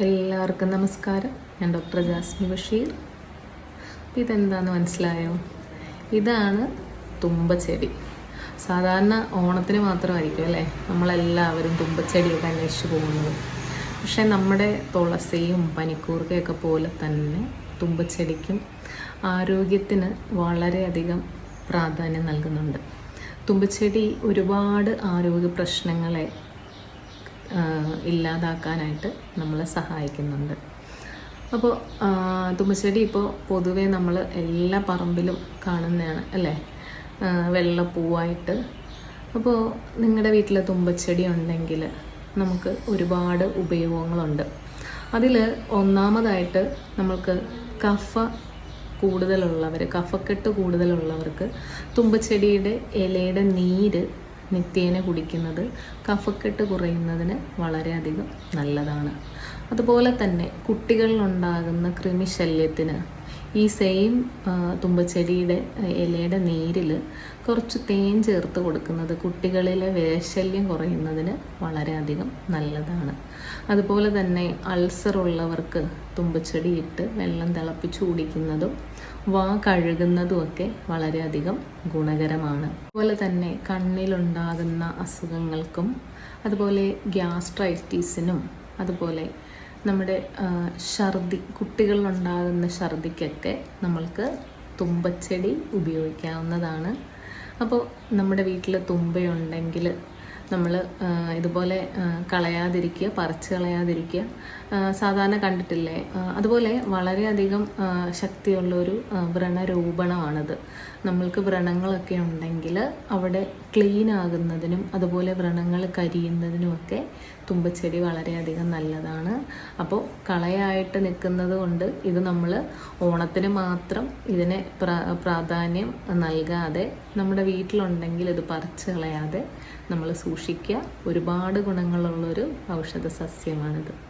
എല്ലാവർക്കും നമസ്കാരം. ഞാൻ ഡോക്ടർ ജാസ്മി ബഷീർ. അപ്പോൾ ഇതെന്താണെന്ന് മനസ്സിലായോ? ഇതാണ് തുമ്പച്ചെടി. സാധാരണ ഓണത്തിന് മാത്രമായിരിക്കും അല്ലേ? നമ്മളെല്ലാവരും തുമ്പച്ചെടിയൊക്കെ അന്വേഷിച്ച് പോകുന്നത്. പക്ഷേ നമ്മുടെ തുളസിയും പനിക്കൂർക്കയൊക്കെ പോലെ തന്നെ തുമ്പച്ചെടിക്കും ആരോഗ്യത്തിന് വളരെയധികം പ്രാധാന്യം നൽകുന്നുണ്ട്. തുമ്പച്ചെടി ഒരുപാട് ആരോഗ്യ പ്രശ്നങ്ങളെ ഇല്ലാതാക്കാനായിട്ട് നമ്മളെ സഹായിക്കുന്നുണ്ട്. അപ്പോൾ തുമ്പച്ചെടി ഇപ്പോൾ പൊതുവേ നമ്മൾ എല്ലാ പറമ്പിലും കാണുന്നതാണ് അല്ലേ? വെള്ള വെള്ളപ്പൂവായിട്ട്. അപ്പോൾ നിങ്ങളുടെ വീട്ടിലെ തുമ്പച്ചെടി ഉണ്ടെങ്കിൽ നമുക്ക് ഒരുപാട് ഉപയോഗങ്ങളുണ്ട്. അതിൽ ഒന്നാമതായിട്ട് നമ്മൾക്ക് കഫ കൂടുതലുള്ളവർ കഫക്കെട്ട് കൂടുതലുള്ളവർക്ക് തുമ്പച്ചെടിയുടെ ഇലയുടെ നീര് നിത്യേന കുടിക്കുന്നത് കഫക്കെട്ട് കുറയുന്നതിന് വളരെയധികം നല്ലതാണ്. അതുപോലെ തന്നെ കുട്ടികളിലുണ്ടാകുന്ന കൃമിശല്യത്തിന് ഈ സെയിം തുമ്പച്ചെടിയുടെ ഇലയുടെ നീരിൽ കുറച്ച് തേൻ ചേർത്ത് കൊടുക്കുന്നത് കുട്ടികളിലെ വേശല്യം കുറയുന്നതിന് വളരെയധികം നല്ലതാണ്. അതുപോലെ തന്നെ അൾസർ ഉള്ളവർക്ക് തുമ്പച്ചെടി ഇട്ട് വെള്ളം തിളപ്പിച്ച് കുടിക്കുന്നതും വാ കഴുകുന്നതുമൊക്കെ വളരെയധികം ഗുണകരമാണ്. അതുപോലെ തന്നെ കണ്ണിലുണ്ടാകുന്ന അസുഖങ്ങൾക്കും അതുപോലെ ഗ്യാസ്ട്രൈറ്റീസിനും അതുപോലെ നമ്മുടെ ഛർദി കുട്ടികളിലുണ്ടാകുന്ന ഛർദിക്കൊക്കെ നമ്മൾക്ക് തുമ്പച്ചെടി ഉപയോഗിക്കാവുന്നതാണ്. അപ്പോൾ നമ്മുടെ വീട്ടിൽ തുമ്പയുണ്ടെങ്കിൽ നമ്മൾ ഇതുപോലെ കളയാതിരിക്കുക പറിച്ച് കളയാതിരിക്കുക. സാധാരണ കണ്ടിട്ടില്ലേ? അതുപോലെ വളരെയധികം ശക്തിയുള്ളൊരു വ്രണരൂപണമാണിത്. നമ്മൾക്ക് വ്രണങ്ങളൊക്കെ ഉണ്ടെങ്കിൽ അവിടെ ക്ലീൻ ആകുന്നതിനും അതുപോലെ വ്രണങ്ങൾ കരിയുന്നതിനുമൊക്കെ തുമ്പച്ചെടി വളരെയധികം നല്ലതാണ്. അപ്പോൾ കളയായിട്ട് നിൽക്കുന്നത് കൊണ്ട് ഇത് നമ്മൾ ഓണത്തിന് മാത്രം ഇതിനെ പ്രാ പ്രാധാന്യം നൽകാതെ നമ്മുടെ വീട്ടിലുണ്ടെങ്കിൽ ഇത് പറിച്ച് കളയാതെ നമ്മൾ സൂക്ഷിക്കുക. ഒരുപാട് ഗുണങ്ങളുള്ളൊരു ഔഷധ സസ്യമാണിത്